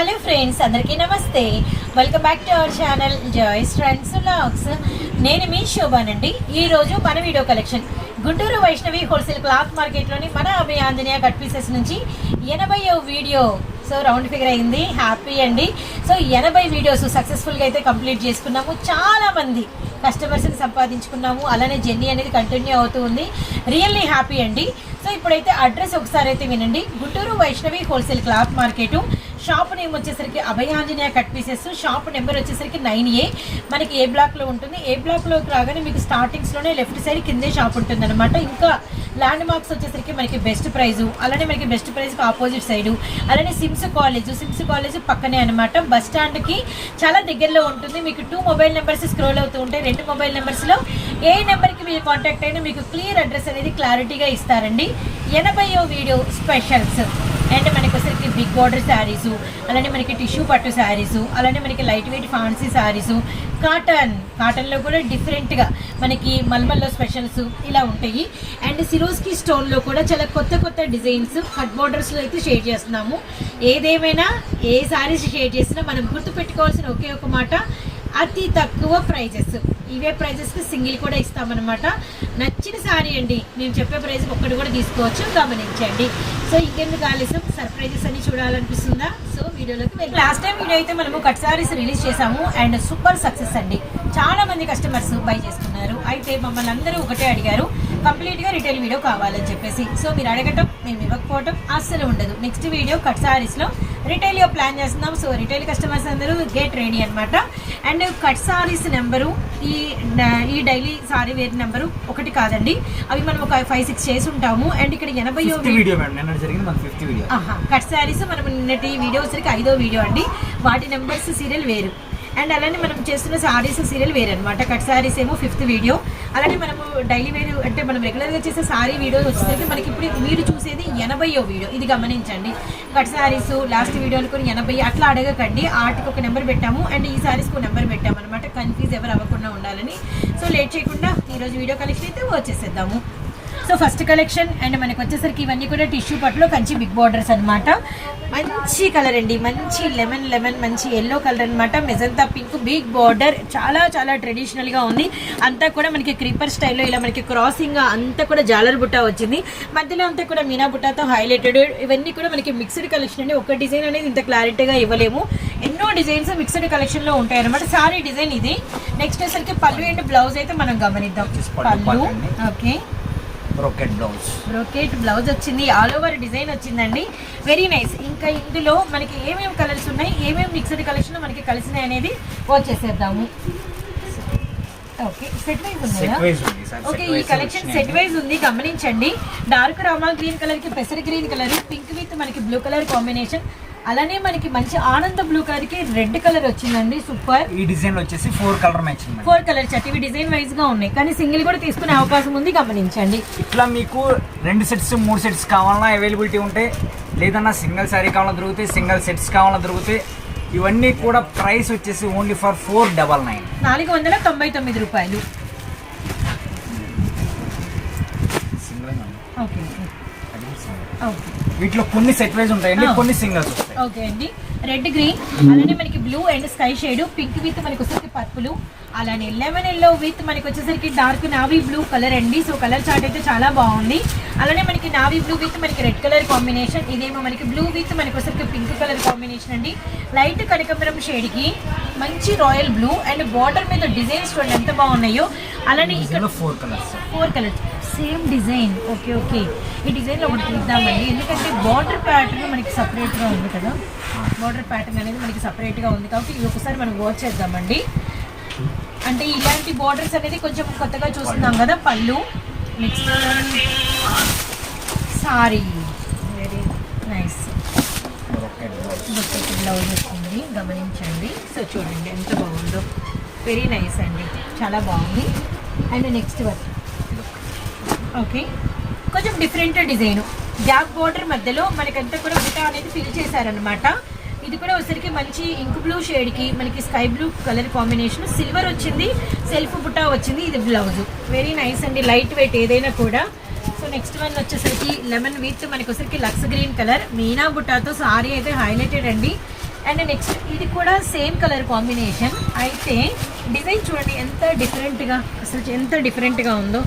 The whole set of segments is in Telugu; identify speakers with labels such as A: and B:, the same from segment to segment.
A: హలో ఫ్రెండ్స్ అందరికీ నమస్తే. Welcome back to our channel Joy's friends vlogs నేను మీ శోభానండి ఈరోజు మన video collection Guntur Vaishnavi wholesale cloth మార్కెట్లోని మన అభయ ఆంజనేయ కట్ పీసెస్ నుంచి ఎనభై వీడియో సో రౌండ్ ఫిగర్ అయింది. హ్యాపీ అండి. సో ఎనభై వీడియోస్ సక్సెస్ఫుల్గా అయితే కంప్లీట్ చేసుకున్నాము. చాలామంది కస్టమర్స్ని సంపాదించుకున్నాము. అలానే జర్నీ అనేది కంటిన్యూ అవుతూ ఉంది. రియల్లీ హ్యాపీ అండి. సో ఇప్పుడైతే అడ్రస్ ఒకసారి అయితే వినండి. Guntur Vaishnavi wholesale cloth market shop name వచ్చేసరికి Abhayanjaneya cut pieces. Shop number వచ్చేసరికి నైన్ ఏ. మనకి ఏ బ్లాక్లో ఉంటుంది? ఏ బ్లాక్లోకి రాగానే మీకు స్టార్టింగ్స్లోనే లెఫ్ట్ సైడ్ కిందే షాప్ ఉంటుంది అనమాట ఇంకా ల్యాండ్ మార్క్స్ వచ్చేసరికి మనకి బెస్ట్ ప్రైజు అలానే మనకి బెస్ట్ ప్రైస్కి ఆపోజిట్ సైడు అలానే సిమ్స్ కాలేజ్ సిమ్స్ కాలేజ్ పక్కనే అనమాట బస్ స్టాండ్కి చాలా దగ్గరలో ఉంటుంది. మీకు టూ మొబైల్ నెంబర్స్ స్క్రోల్ అవుతూ ఉంటాయి. రెండు మొబైల్ నెంబర్స్లో ఏ నెంబర్కి మీరు కాంటాక్ట్ అయినా మీకు క్లియర్ అడ్రస్ అనేది క్లారిటీగా ఇస్తారండి. ఎనభై వీడియో స్పెషల్స్ అండ్ మనకి వచ్చేసరికి బిగ్ బార్డర్ శారీస్ అలానే మనకి టిష్యూ పట్టు శారీస్ అలానే మనకి light weight fancy sarees cotton కాటన్లో కూడా డిఫరెంట్గా మనకి మల్మల్లో స్పెషల్స్ ఇలా ఉంటాయి. అండ్ సిరోస్కి స్టోన్లో కూడా చాలా కొత్త కొత్త డిజైన్స్ కట్ బార్డర్స్లో అయితే షేర్ చేస్తున్నాము. ఏదేమైనా ఏ శారీస్ షేర్ చేసినా మనం గుర్తుపెట్టుకోవాల్సిన ఒకే ఒక మాట అతి తక్కువ ప్రైజెస్ ఇవే ప్రైజెస్కి సింగిల్ కూడా ఇస్తామన్నమాట. నచ్చిన సారీ అండి. నేను చెప్పే ప్రైస్ ఒక్కటి కూడా తీసుకోవచ్చు. గమనించండి. సో ఇంకెందుకు ఆలస్యం? సర్ప్రైజెస్ అన్ని చూడాలనిపిస్తుందా? సో వీడియోలోకి వెళ్ళి లాస్ట్ టైం వీడియో అయితే మనము కట్ సారీస్ రిలీజ్ చేసాము అండ్ సూపర్ సక్సెస్ అండి. చాలా మంది కస్టమర్స్ బై చేసుకున్నారు. అయితే మమ్మల్ని అందరూ ఒకటే అడిగారు. కంప్లీట్గా రిటైల్ వీడియో కావాలని చెప్పేసి. సో మీరు అడగటం మేము ఇవ్వకపోవటం అస్సలు ఉండదు. నెక్స్ట్ వీడియో కట్ సారీస్లో రిటైల్ ప్లాన్ చేస్తున్నాం. సో రిటైల్ కస్టమర్స్ అందరూ గెట్ రెడీ అనమాట అండ్ కట్ సారీస్ నెంబరు ఈ ఈ డైలీ సారీ వేర్ నెంబరు ఒకటి కాదండి. అవి మనం ఒక ఫైవ్ సిక్స్ చేసి ఉంటాము. అండ్ ఇక్కడ ఎనభై కట్ శారీస్ మనం నిన్నటి వీడియో వచ్చరికి ఐదో వీడియో అండి. వాటి నెంబర్స్ సీరియల్ వేరు. అండ్ అలానే మనం చేస్తున్న శారీస్ సీరియల్ వేరే అనమాట కట్ సారీస్ ఏమో ఫిఫ్త్ వీడియో అలానే మనము డైలీ వేరు అంటే మనం రెగ్యులర్గా చేసే శారీ వీడియో వచ్చేసరికి మనకి ఇప్పుడు మీరు చూసేది ఎనభైయో వీడియో ఇది గమనించండి. కట్ శారీస్ లాస్ట్ వీడియోలు కూడా ఎనభై అట్లా అడగకండి. ఆర్ట్కి ఒక నెంబర్ పెట్టాము అండ్ ఈ సారీస్కి ఒక నెంబర్ పెట్టాము అనమాట కన్ఫ్యూజ్ ఎవరు అవ్వకుండా ఉండాలని. సో లేట్ చేయకుండా ఈరోజు వీడియో కలెక్షన్ అయితే వచ్చేసేద్దాము. సో ఫస్ట్ కలెక్షన్ అండ్ మనకి వచ్చేసరికి ఇవన్నీ కూడా టిష్యూ పట్టులో కంచి బిగ్ బార్డర్స్ అన్నమాట. మంచి కలర్ అండి. మంచి లెమన్ లెమన్ మంచి ఎల్లో కలర్ అన్నమాట. Magenta pink big border. చాలా చాలా ట్రెడిషనల్గా ఉంది. అంతా కూడా మనకి క్రీపర్ స్టైల్లో ఇలా మనకి క్రాసింగ్ అంతా కూడా జాలర్ బుట్ట వచ్చింది. మధ్యలో అంతా కూడా మీనా బుట్టాతో హైలైటెడ్ ఇవన్నీ కూడా మనకి మిక్స్డ్ కలెక్షన్ అండి. ఒక డిజైన్ అనేది ఇంత క్లారిటీగా ఇవ్వలేము. ఎన్నో డిజైన్స్ మిక్స్డ్ కలెక్షన్లో ఉంటాయి అనమాట సారీ డిజైన్ ఇది. నెక్స్ట్ వచ్చేసరికి పళ్ళు అండ్ బ్లౌజ్ అయితే మనం గమనిద్దాం.
B: పళ్ళు.
A: Okay
B: brocade blouse
A: brocade blouse వచ్చింది. ఆల్ ఓవర్ డిజైన్ వచ్చిందండి. వెరీ నైస్ ఇంకా ఇందులో మనకి ఏమేమి కలర్స్ ఉన్నాయి? ఏమేమి మిక్స్డ్ కలెక్షన్ మనకి కలిసినాయి అనేది వచ్చేసేద్దాము ఓకే ఈ కలెక్షన్ సెట్ వైజ్ ఉంది. గమనించండి. డార్క్ రామా గ్రీన్ కలర్కి పెసర గ్రీన్ కలర్ పింక్ విత్ మనకి బ్లూ కలర్ కాంబినేషన్ అలానే మనకి మంచి ఆనంద బ్లూ కలర్కి రెడ్ కలర్ వచ్చిందండి సూపర్
B: ఈ డిజైన్ వచ్చేసి four colour matching madam
A: four colour chart ఇవి డిజైన్ వైజ్గా ఉన్నాయి కానీ సింగిల్ కూడా తీసుకునే అవకాశం ఉంది గమనించండి.
B: ఇట్లా మీకు రెండు సెట్స్ మూడు సెట్స్ కావాలన్నా అవైలబిలిటీ ఉంటాయి లేదన్నా సింగిల్ శారీ కావాలన్నా దొరుకుతాయి సింగిల్ సెట్స్ కావాలన్నా దొరుకుతాయి ఇవన్నీ కూడా ప్రైస్ వచ్చేసి only for four double nine
A: నాలుగు వందల తొంభై తొమ్మిది రూపాయలు.
B: వీటిలో కొన్ని సెట్ వైజ్ ఉంటాయండి. కొన్ని సింగిల్స్
A: ఓకే అండి. రెడ్ గ్రీన్ అలానే మనకి blue and sky shade pink with మనకి వచ్చేసరికి పర్పుల్. అలానే లెమన్ ఎల్లో విత్ మనకి వచ్చేసరికి డార్క్ నావీ బ్లూ కలర్ అండి. సో కలర్ చార్ట్ అయితే చాలా బాగుంది. అలానే మనకి నావీ బ్లూ విత్ మనకి రెడ్ కలర్ కాంబినేషన్ ఇదేమో మనకి బ్లూ విత్ మనకి వచ్చేసరికి పింక్ కలర్ కాంబినేషన్ అండి. లైట్ కనకమరం షేడ్కి మంచి రాయల్ బ్లూ అండ్ బార్డర్ మీద డిజైన్స్ చూడండి ఎంత బాగున్నాయో. అలానే ఇక్కడ
B: four colours
A: four colours same design. Okay okay. ఈ డిజైన్లో ఒకటి చూద్దామండి. ఎందుకంటే బార్డర్ ప్యాటర్న్ మనకి సపరేట్గా ఉంది కదా. బార్డర్ ప్యాటర్న్ అనేది మనకి సపరేట్గా ఉంది కాబట్టి ఇది ఒకసారి మనం వాచ్ చేద్దామండి. అంటే ఇలాంటి బార్డర్స్ అనేది కొంచెం కొత్తగా చూస్తున్నాం కదా పళ్ళు. Next saree very nice
B: blouse
A: వచ్చింది గమనించండి. సో చూడండి ఎంత బాగుందో. వెరీ నైస్ అండి. చాలా బాగుంది. అండ్ నెక్స్ట్ వర్క్ ఓకే కొంచెం డిఫరెంట్ డిజైన్ గ్యాప్ బోర్డర్ మధ్యలో మనకంతా కూడా బుటా అనేది ఫిల్ చేశారనమాట ఇది కూడా ఒకసారికి మంచి ఇంక్ బ్లూ షేడ్కి మనకి sky blue colour combination silver వచ్చింది సెల్ఫ్ బుటా వచ్చింది ఇది బ్లౌజ్ వెరీ నైస్ అండి లైట్ వెయిట్ ఏదైనా కూడా. సో నెక్స్ట్ వన్ వచ్చేసరికి లెమన్ విత్ మనకి వచ్చరికి లక్స్ గ్రీన్ కలర్ మీనా బుటాతో సారీ అయితే హైలైటెడ్ అండి. అండ్ నెక్స్ట్ ఇది కూడా సేమ్ కలర్ కాంబినేషన్ అయితే డిజైన్ చూడండి ఎంత డిఫరెంట్గా అసలు ఎంత డిఫరెంట్గా ఉందో.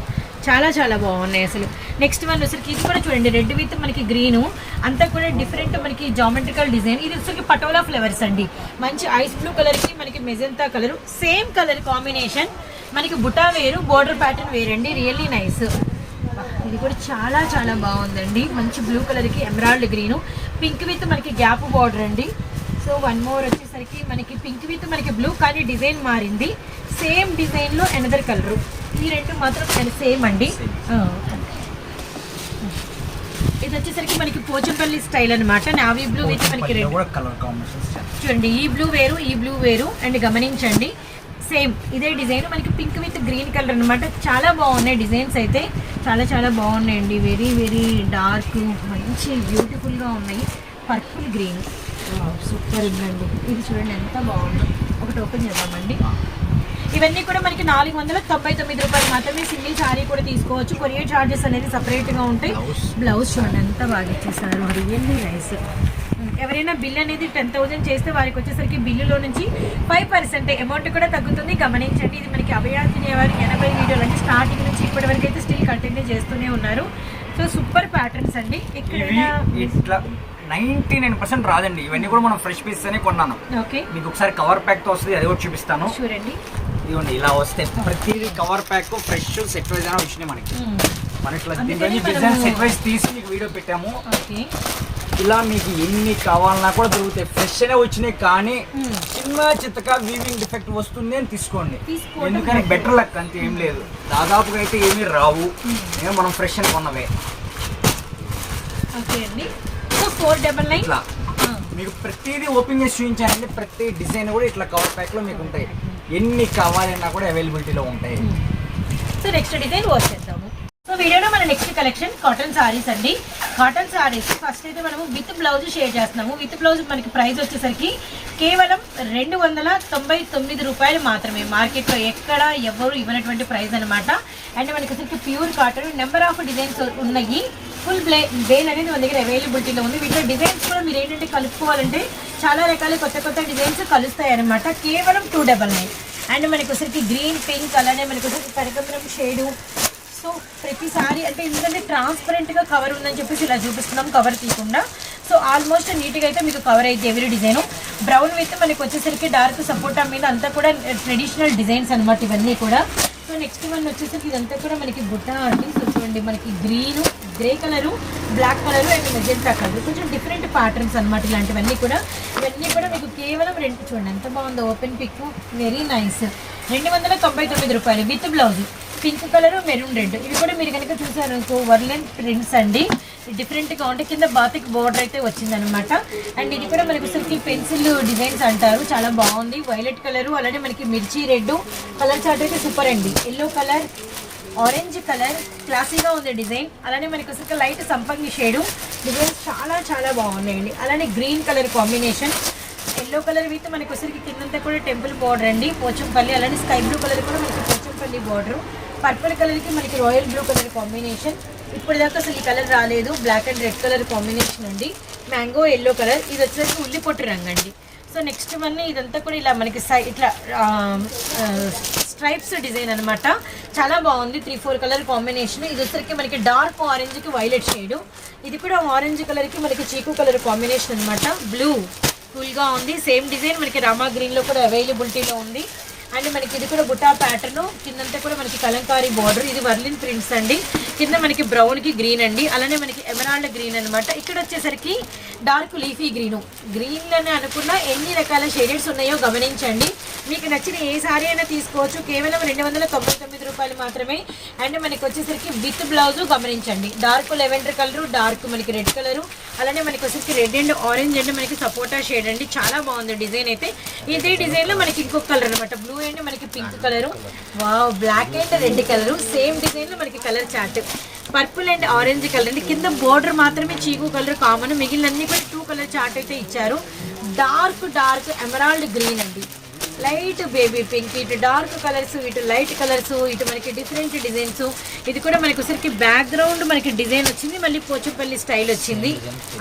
A: చాలా చాలా బాగున్నాయి అసలు. నెక్స్ట్ వన్ వచ్చరికి ఇది కూడా చూడండి రెడ్ విత్ మనకి గ్రీను అంతా కూడా డిఫరెంట్ మనకి జామెట్రికల్ డిజైన్ ఇది వచ్చరికి పటోలా ఫ్లవర్స్ అండి. మంచి ఐస్ బ్లూ కలర్కి మనకి magenta colour same colour combination మనకి బుటా వేరు బోర్డర్ ప్యాటర్న్ వేరండి. రియల్లీ నైస్ ఇది కూడా చాలా చాలా బాగుందండి. మంచి బ్లూ కలర్కి ఎమరాల్డ్ గ్రీను పింక్ విత్ మనకి గ్యాప్ బార్డర్ అండి. సో వన్ మోర్ వచ్చేసరికి మనకి పింక్ విత్ మనకి బ్లూ కానీ డిజైన్ మారింది. సేమ్ డిజైన్లో ఎనదర్ కలరు ఈ రెండు మాత్రం సేమ్ అండి. ఇది వచ్చేసరికి మనకి పోచంపల్లి స్టైల్ అన్నమాట. నావీ బ్లూ విత్ మనకి చూడండి ఈ బ్లూ వేరు ఈ బ్లూ వేరు. అండ్ గమనించండి సేమ్ ఇదే డిజైన్ మనకి పింక్ విత్ గ్రీన్ కలర్ అన్నమాట. చాలా బాగున్నాయి డిజైన్స్ అయితే. చాలా చాలా బాగున్నాయండి. వెరీ వెరీ డార్క్ మంచి బ్యూటిఫుల్గా ఉన్నాయి. పర్పుల్ గ్రీన్ సూపర్ ఉందండి. ఇది చూడండి ఎంత బాగుందో. ఒకటి ఓపెన్ చేద్దామండి. ఇవన్నీ కూడా మనకి నాలుగు వందల తొంభై తొమ్మిది రూపాయలు మాత్రమే సింగిల్ శారీ కూడా తీసుకోవచ్చు. కొరియర్ చార్జెస్ అనేది సపరేట్గా ఉంటాయి. బ్లౌజ్ చూడండి ఎంత బాగా ఇచ్చేసారు. రియల్లీ నైస్ ఎవరైనా బిల్ అనేది టెన్ థౌసండ్ చేస్తే వారికి వచ్చేసరికి బిల్లులో నుంచి ఫైవ్ పర్సెంట్ అమౌంట్ కూడా తగ్గుతుంది. గమనించండి ఇది మనకి అభయార్థిని వారు ఎనభై వీడియోలు అంటే స్టార్టింగ్ నుంచి ఇప్పటి వరకు అయితే స్టిల్ కంటిన్యూ చేస్తూనే ఉన్నారు. సో సూపర్ ప్యాటర్న్స్ అండి.
B: ఇట్లా నైన్టీ నైన్ పర్సెంట్ రాదండి. ఇవన్నీ కూడా మనం ఫ్రెష్ పీస్ అనే కొన్నాను.
A: ఓకే
B: మీకు ఒకసారి కవర్ ప్యాక్తో వస్తుంది అది కూడా చూపిస్తాను.
A: చూడండి.
B: ఇదిగోండి ఇలా వస్తే ప్రతిదీ cover pack fresh set wise అని వచ్చినాయి మనకి. మన ఇట్లా
A: అందుకని
B: దీంట్లో
A: మనము-
B: డిజైన్ సెట్ వైజ్ తీసి మీకు వీడియో పెట్టాము. ఇలా మీకు ఎన్ని కావాలన్నా కూడా దొరుకుతాయి. ఫ్రెష్ అనే వచ్చినాయి కానీ. చిన్న చిత్తగా వీవింగ్ డిఫెక్ట్ వస్తుంది అని తీసుకోండి. ఎందుకని. బెటర్ లక్ అంతే ఏం లేదు. దాదాపుగా అయితే ఏమీ రావు. మనం ఫ్రెష్ అని కొన్నవే
A: ఓకే అండి. ఫోర్ డబల్ నైన్
B: మీకు ప్రతిదీ ఓపెన్ చేసి చూపించానండి. ప్రతి డిజైన్ కూడా ఇట్లా కవర్ ప్యాక్లో మీకు ఉంటాయి. ఎన్ని కావాలన్నా కూడా అవైలబిలిటీలో ఉంటాయి.
A: సో నెక్స్ట్ డిజైన్ వర్క్ చేద్దాము. సో వీడియోలో మన నెక్స్ట్ కలెక్షన్ కాటన్ సారీస్ అండి. కాటన్ సారీస్ ఫస్ట్ అయితే మనము విత్ బ్లౌజ్ షేర్ చేస్తున్నాము. విత్ బ్లౌజ్ మనకి ప్రైస్ వచ్చేసరికి కేవలం రెండు వందల తొంభై తొమ్మిది రూపాయలు మాత్రమే. మార్కెట్లో ఎక్కడ ఎవరు ఇవ్వనటువంటి ప్రైస్ అనమాట అండ్ మనకి pure cotton number of designs ఉన్నాయి. ఫుల్ బ్లే బేల్ అనేది మన దగ్గర అవైలబిలిటీలో ఉంది. వీటిలో డిజైన్స్ కూడా మీరు ఏంటంటే కలుపుకోవాలంటే చాలా రకాల కొత్త కొత్త డిజైన్స్ కలుస్తాయి అనమాట కేవలం టూ డబల్ నైన్ అండ్ మనకి వచ్చరికి గ్రీన్ పింక్ అలానే మనకి వచ్చరికి కనకంబరం షేడు సో ప్రతిసారి అంటే ఎందుకంటే ట్రాన్స్పరెంట్గా కవర్ ఉందని చెప్పేసి ఇలా చూపిస్తున్నాం కవర్ తీయకుండా. సో ఆల్మోస్ట్ నీట్గా అయితే మీకు కవర్ అయితే ఎవరి డిజైను బ్రౌన్ విత్ మనకి వచ్చేసరికి డార్క్ సపోటా మీద అంతా కూడా ట్రెడిషనల్ డిజైన్స్ అనమాట ఇవన్నీ కూడా. సో నెక్స్ట్ వన్ వచ్చేసరికి ఇదంతా కూడా మనకి బుట్ట అండి. సో చూడండి మనకి green grey colour black colour and magenta colour కొంచెం డిఫరెంట్ ప్యాటర్న్స్ అన్నమాట ఇలాంటివన్నీ కూడా. ఇవన్నీ కూడా మీకు కేవలం రెండు చూడండి ఎంత బాగుందో ఓపెన్ పిక్ వెరీ నైస్ రెండు వందల తొంభై తొమ్మిది రూపాయలు with blouse pink colour maroon red ఇవి కూడా మీరు కనుక చూసారు అనుకో వర్లెన్ ప్రింట్స్ అండి. డిఫరెంట్గా ఉంటే కింద బాతిక్ బోర్డర్ అయితే వచ్చిందనమాట అండ్ ఇది కూడా మనకు సిల్కీ పెన్సిల్ డిజైన్స్ అంటారు. చాలా బాగుంది. వైలెట్ కలర్ అలానే మనకి మిర్చి రెడ్ కలర్ చార్ట్ అయితే సూపర్ అండి. ఎల్లో కలర్ ఆరెంజ్ కలర్ క్లాసీగా ఉంది డిజైన్ అలానే మనకి వచ్చరికి లైట్ సంపంగి షేడు డిజైన్స్ చాలా చాలా బాగున్నాయండి. అలానే green colour combination yellow colour with మనకి వచ్చరికి కిందంతా కూడా టెంపుల్ బార్డర్ అండి. పోచంపల్లి అలానే స్కై బ్లూ కలర్ కూడా మనకి పోచంపల్లి బార్డర్ పర్పుల్ కలర్కి మనకి రాయల్ బ్లూ కలర్ కాంబినేషన్ ఇప్పుడు దాకా అసలు ఈ కలర్ రాలేదు. Black and red colour combination అండి. మ్యాంగో ఎల్లో కలర్ ఇది వచ్చేసరికి ఉల్లి పొట్టు రంగు అండి. సో నెక్స్ట్ వన్ ఇదంతా కూడా ఇలా మనకి సై ఇట్లా స్ట్రైప్స్ డిజైన్ అన్నమాట. చాలా బాగుంది. త్రీ ఫోర్ కలర్ కాంబినేషన్ ఇది వచ్చరికి మనకి డార్క్ ఆరెంజ్కి వైలెట్ షేడ్ ఇది కూడా ఆరెంజ్ కలర్కి మనకి చీకు కలర్ కాంబినేషన్ అన్నమాట. బ్లూ కూల్గా ఉంది. సేమ్ డిజైన్ మనకి రామా గ్రీన్లో కూడా అవైలబిలిటీలో ఉంది. అండ్ మనకి ఇది కూడా బుటా ప్యాటర్న్ కిందంతా కూడా మనకి కలంకారీ బార్డర్ ఇది వర్లిన్ ప్రింట్స్ అండి. కింద మనకి బ్రౌన్కి గ్రీన్ అండి. అలానే మనకి ఎమరాల్డ్ గ్రీన్ అన్నమాట. ఇక్కడ వచ్చేసరికి డార్క్ లీఫీ గ్రీన్ గ్రీన్ అని అనుకున్న ఎన్ని రకాల షేడెడ్స్ ఉన్నాయో గమనించండి. మీకు నచ్చిన ఏ సారీ అయినా తీసుకోవచ్చు. కేవలం రెండు వందల తొంభై తొమ్మిది రూపాయలు మాత్రమే. అండ్ మనకి వచ్చేసరికి విత్ బ్లౌజ్ గమనించండి. డార్క్ లెవెండర్ కలర్ డార్క్ మనకి రెడ్ కలర్ అలానే మనకి వచ్చేసరికి రెడ్ అండ్ ఆరెంజ్ అండ్ మనకి సపోటా షేడ్ అండి. చాలా బాగుంది డిజైన్ అయితే. ఇదే డిజైన్లో మనకి ఇంకొక కలర్ అనమాట బ్లూ చూడండి మనకి pink colour. Wow black and red colour. Same డిజైన్లో మనకి colour chart. Purple and orange colour. అండి కింద బోర్డర్ మాత్రమే చీకు కలర్ కామన్. మిగిలినన్ని కూడా టూ కలర్ చార్ట్ అయితే ఇచ్చారు. Dark dark emerald green light baby pink ఇటు డార్క్ కలర్స్ ఇటు లైట్ కలర్స్ ఇటు మనకి డిఫరెంట్ డిజైన్స్. ఇది కూడా మనకి ఒకసారికి బ్యాక్గ్రౌండ్ మనకి డిజైన్ వచ్చింది మళ్ళీ పోచంపల్లి స్టైల్ వచ్చింది.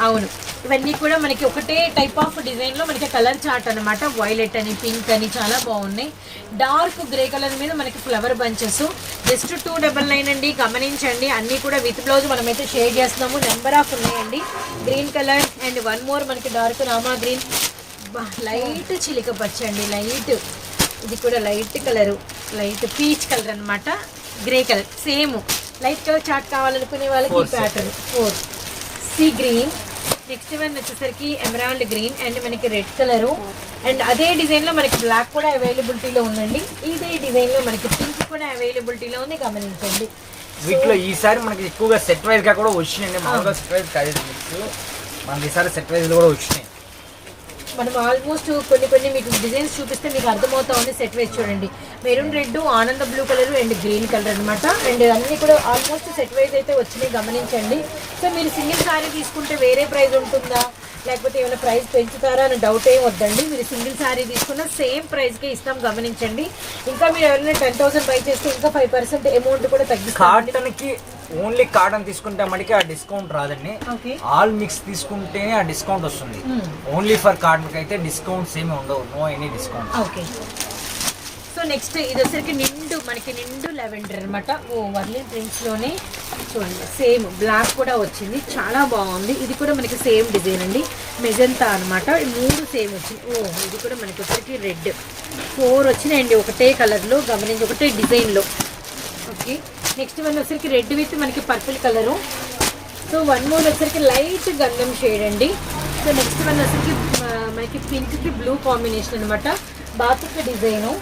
A: అవును. ఇవన్నీ కూడా మనకి ఒకటే టైప్ ఆఫ్ డిజైన్లో మనకి కలర్ చార్ట్ అన్నమాట. వైలెట్ అని పింక్ అని చాలా బాగున్నాయి. డార్క్ గ్రే కలర్ మీద మనకి flower bunches. Just two double nine అండి గమనించండి. అన్నీ కూడా విత్ బ్లౌజ్ మనమైతే షేర్ చేస్తున్నాము. నెంబర్ ఆఫ్ ఉన్నాయండి. Green colour and one more మనకి డార్క్ రామా గ్రీన్. లైట్ చిలిక పచ్చండి లైట్. ఇది కూడా light colour light peach colour అన్నమాట grey colour same. Light colour chart కావాలనుకునే వాళ్ళకి pattern for sea green next one వచ్చేసరికి ఎమరాల్డ్ గ్రీన్ అండ్ మనకి రెడ్ కలరు. అండ్ అదే డిజైన్లో మనకి బ్లాక్ కూడా అవైలబిలిటీలో ఉందండి. ఇదే డిజైన్లో మనకి పింక్ కూడా అవైలబిలిటీలో ఉంది గమనించండి.
B: వీటిలో ఈసారి మనకి ఎక్కువగా సెట్ వైజ్గా కూడా వచ్చినాయండి. మామూలుగా సెట్ వైజ్ కాదు మనకి ఈసారి సెట్ వైజ్ కూడా వచ్చినాయి.
A: మనం ఆల్మోస్ట్ కొన్ని కొన్ని మీకు డిజైన్స్ చూపిస్తే మీకు అర్థమవుతా ఉంది సెట్ వేసి చూడండి. మెరూన్ రెడ్ ఆనంద blue colour and green colour అనమాట అండ్ అన్ని కూడా ఆల్మోస్ట్ సెట్ వైజ్ అయితే వచ్చినాయి గమనించండి. సో మీరు సింగిల్ శారీ తీసుకుంటే వేరే ప్రైస్ ఉంటుందా? లేకపోతే ఏమైనా ప్రైస్ పెంచుతారా అని డౌట్ ఏం వద్దండి. మీరు సింగిల్ శారీ తీసుకున్న సేమ్ ప్రైస్కే ఇస్తాం గమనించండి. ఇంకా మీరు ఎవరైనా టెన్ థౌసండ్ బై చేస్తే ఇంకా ఫైవ్ పర్సెంట్ అమౌంట్ కూడా తగ్గిస్తాం
B: కాటన్ ఓన్లీ కాటన్ తీసుకుంటే మనకి ఆ డిస్కౌంట్ రాదండి.
A: ఓకే.
B: ఆల్ మిక్స్ తీసుకుంటేనే ఆ డిస్కౌంట్ వస్తుంది. ఓన్లీ ఫర్ కాటన్ అయితే డిస్కౌంట్స్ ఏమి ఉండవు. No any discount
A: okay. So next ఇది వచ్చరికి నిండు మనకి నిండు లెవెండర్ అనమాట ఓ వర్లిన్ ప్రింట్స్లోనే చూడండి సేమ్ బ్లాక్ కూడా వచ్చింది. చాలా బాగుంది. ఇది కూడా మనకి సేమ్ డిజైన్ అండి. మెజంతా అనమాట మూడు సేమ్ వచ్చింది. ఓ ఇది కూడా మనకి వచ్చరికి రెడ్. ఫోర్ వచ్చినాయండి ఒకటే కలర్లో గమనించి ఒకటే డిజైన్లో. ఓకే. నెక్స్ట్ వన్ వచ్చరికి రెడ్ విత్ మనకి purple colour. So one more వచ్చరికి లైట్ గంధం షేడ్ అండి. సో నెక్స్ట్ వన్ వచ్చరికి మనకి పింక్కి బ్లూ కాంబినేషన్ అనమాట బాతిక్ డిజైను.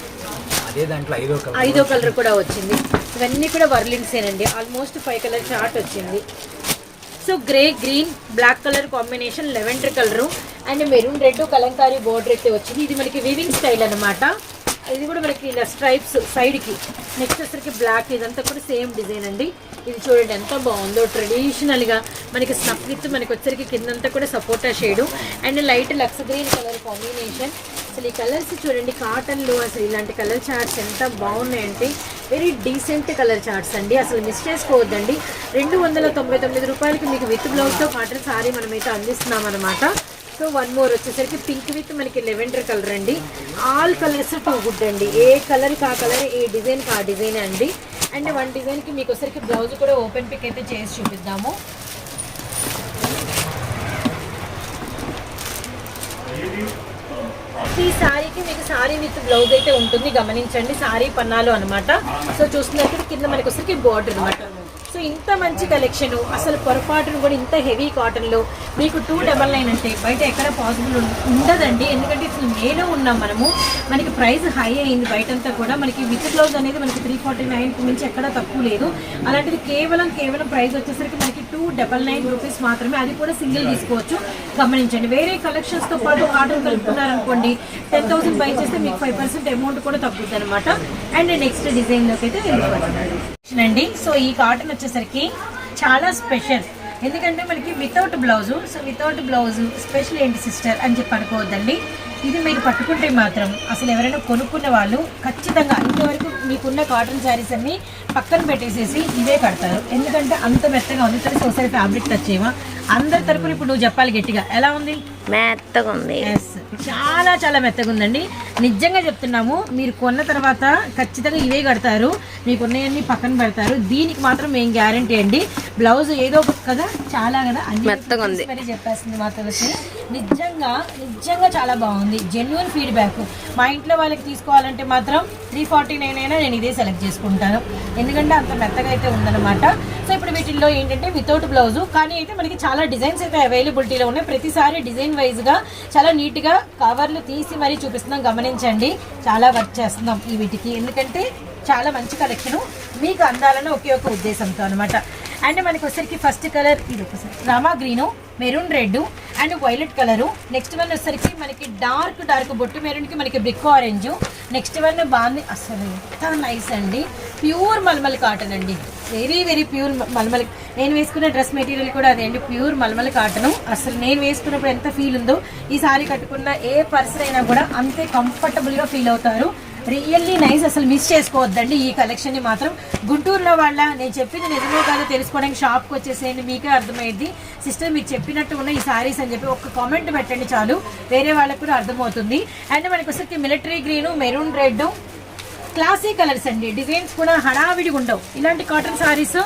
B: ఐదో కలర్
A: కూడా వచ్చింది. ఇవన్నీ కూడా వర్లింగ్సేనండి. ఆల్మోస్ట్ ఫైవ్ కలర్ చార్ట్ వచ్చింది. So grey green black colour combination lavender colour. And maroon red Kalamkari border అయితే వచ్చింది. ఇది మనకి వివింగ్ స్టైల్ అన్నమాట. ఇది కూడా మనకి ఇలా స్ట్రైప్స్ సైడ్కి నెక్స్ట్ వచ్చరికి బ్లాక్ ఇదంతా కూడా సేమ్ డిజైన్ అండి. ఇది చూడండి ఎంత బాగుందో. ట్రెడిషనల్గా మనకి స్నప్ విత్ మనకి వచ్చరికి కిందంతా కూడా సపోటా shade and light lux green colour combination అసలు ఈ కలర్స్ చూడండి కాటన్లో అసలు ఇలాంటి కలర్ చార్ట్స్ ఎంత బాగున్నాయంటే వెరీ డీసెంట్ కలర్ చార్ట్స్ అండి. అసలు మిస్ చేసుకోవద్దండి. రెండు వందల తొంభై తొమ్మిది రూపాయలకి మీకు విత్ బ్లౌజ్తో కాటన్ సారీ మనమైతే అందిస్తున్నాం అనమాట సో వన్ మోర్ వచ్చేసరికి పింక్ విత్ మనకి లెవెండర్ కలర్ అండి. ఆల్ కలర్స్ టూ గుడ్ అండి. ఏ కలర్కి ఆ కలర్ ఏ డిజైన్కి ఆ డిజైన్ అండి. అండ్ వన్ డిజైన్కి మీకు వచ్చేసరికి బ్లౌజ్ కూడా ఓపెన్ పిక్ అయితే చేసి చూపిద్దాము. ఈ సారీకి మీకు సారీ విత్ బ్లౌజ్ అయితే ఉంటుంది గమనించండి. సారీ పన్నాలు అనమాట సో చూస్తున్నప్పుడు కింద మనకి వచ్చరికి బార్డర్ అనమాట సో ఇంత మంచి కలెక్షన్ అసలు పొరపాటును కూడా ఇంత హెవీ కాటన్లో మీకు టూ డబల్ నైన్ అంటే బయట ఎక్కడ పాసిబుల్ ఉండదండి. ఎందుకంటే ఇప్పుడు మేలో ఉన్నాం మనము. మనకి ప్రైస్ హై అయింది బయటంతా కూడా. మనకి విత్ బ్లౌజ్ అనేది మనకి త్రీ ఫార్టీ నైన్కి మించి ఎక్కడ తక్కువ లేదు. అలాంటిది కేవలం కేవలం ప్రైస్ వచ్చేసరికి మనకి టూ డబల్ నైన్ రూపీస్ మాత్రమే. అది కూడా సింగిల్ తీసుకోవచ్చు. గమనించండి. వేరే కలెక్షన్స్తో పాటు ఆర్డర్ కలుపుకున్నారనుకోండి టెన్ థౌసండ్ బై చేస్తే మీకు ఫైవ్ పర్సెంట్ అమౌంట్ కూడా తగ్గుతుంది అనమాట అండ్ నెక్స్ట్ డిజైన్లోకి అయితే అండి సో ఈ కాటన్ వచ్చేసరికి చాలా స్పెషల్. ఎందుకంటే మనకి without blouse so without blouse special ఏంటి సిస్టర్ అని చెప్పి అనుకోవద్దండి. ఇది మీరు పట్టుకుంటే మాత్రం అసలు ఎవరైనా కొనుక్కున్న వాళ్ళు ఖచ్చితంగా ఇంతవరకు మీకున్న కాటన్ శారీస్ అన్ని పక్కన పెట్టేసేసి ఇవే కడతారు. ఎందుకంటే అంత మెత్తగా ఉంది. తెలిసి ఒకసారి ఫ్యాబ్రిక్ టచ్ చేయమా? అందరి తరపున ఇప్పుడు నువ్వు చెప్పాలి గట్టిగా. ఎలా ఉంది?
C: మెత్తగా ఉంది
A: ఎస్ చాలా చాలా మెత్తగా ఉందండి నిజంగా చెప్తున్నాము మీరు కొన్న తర్వాత ఖచ్చితంగా ఇవే కడతారు. మీకు ఉన్నాయన్నీ పక్కన పెడతారు. దీనికి మాత్రం మేము గ్యారంటీ అండి. బ్లౌజ్ ఏదో కదా చాలా కదా అన్ని
C: మెత్తగా ఉంది.
A: మరి చెప్పేస్తుంది మా తులసి నిజంగా నిజంగా చాలా బాగుంది. జెన్యున్ ఫీడ్బ్యాక్ మా ఇంట్లో వాళ్ళకి తీసుకోవాలంటే మాత్రం త్రీ ఫార్టీ నైన్ అయినా నేను ఇదే సెలెక్ట్ చేసుకుంటాను. ఎందుకంటే అంత మెత్తగా అయితే ఉందన్నమాట సో ఇప్పుడు వీటిల్లో ఏంటంటే వితౌట్ బ్లౌజ్ కానీ అయితే మనకి చాలా డిజైన్స్ అయితే అవైలబిలిటీలో ఉన్నాయి. ప్రతిసారి డిజైన్ వైజ్గా చాలా నీట్గా కవర్లు తీసి మరీ చూపిస్తున్నాం. గమనించండి. చాలా వర్క్ చేస్తున్నాం ఈ వీటికి. ఎందుకంటే చాలా మంచి కలెక్షన్ మీకు అందాలని ఒకే ఒక ఉద్దేశంతో అనమాట అండ్ మనకి వచ్చరికి ఫస్ట్ కలర్ ఇది ఒకసారి. Rama green maroon red and violet colour next one వచ్చరికి మనకి డార్క్ డార్క్ బొట్టు మెరూన్కి మనకి బ్రిక్ ఆరెంజ్ నెక్స్ట్ వన్ బాగుంది. అసలు ఎంత నైస్ అండి. ప్యూర్ మల్మల్ కాటన్ అండి. Very very pure malmal. నేను వేసుకున్న డ్రెస్ మెటీరియల్ కూడా అదే అండి. ప్యూర్ మల్మల్ కాటన్ అసలు నేను వేసుకున్నప్పుడు ఎంత ఫీల్ ఉందో ఈ సారీ కట్టుకున్న ఏ పర్సన్ అయినా కూడా అంతే కంఫర్టబుల్గా ఫీల్ అవుతారు. రియల్లీ నైస్ అసలు మిస్ చేసుకోవద్దండి ఈ కలెక్షన్ని మాత్రం. గుంటూరులో వాళ్ళ నేను చెప్పింది నిజమో కాదో తెలుసుకోవడానికి షాప్కి వచ్చేసేయండి మీకే అర్థమైంది సిస్టర్ మీరు చెప్పినట్టు ఉన్న ఈ సారీస్ అని చెప్పి ఒక కామెంట్ పెట్టండి చాలు. వేరే వాళ్ళకు కూడా అర్థమవుతుంది. అండ్ మనకు వచ్చేసి military green maroon red classy colours అండి. డిజైన్స్ కూడా హడావిడి ఉండవు. ఇలాంటి కాటన్ సారీస్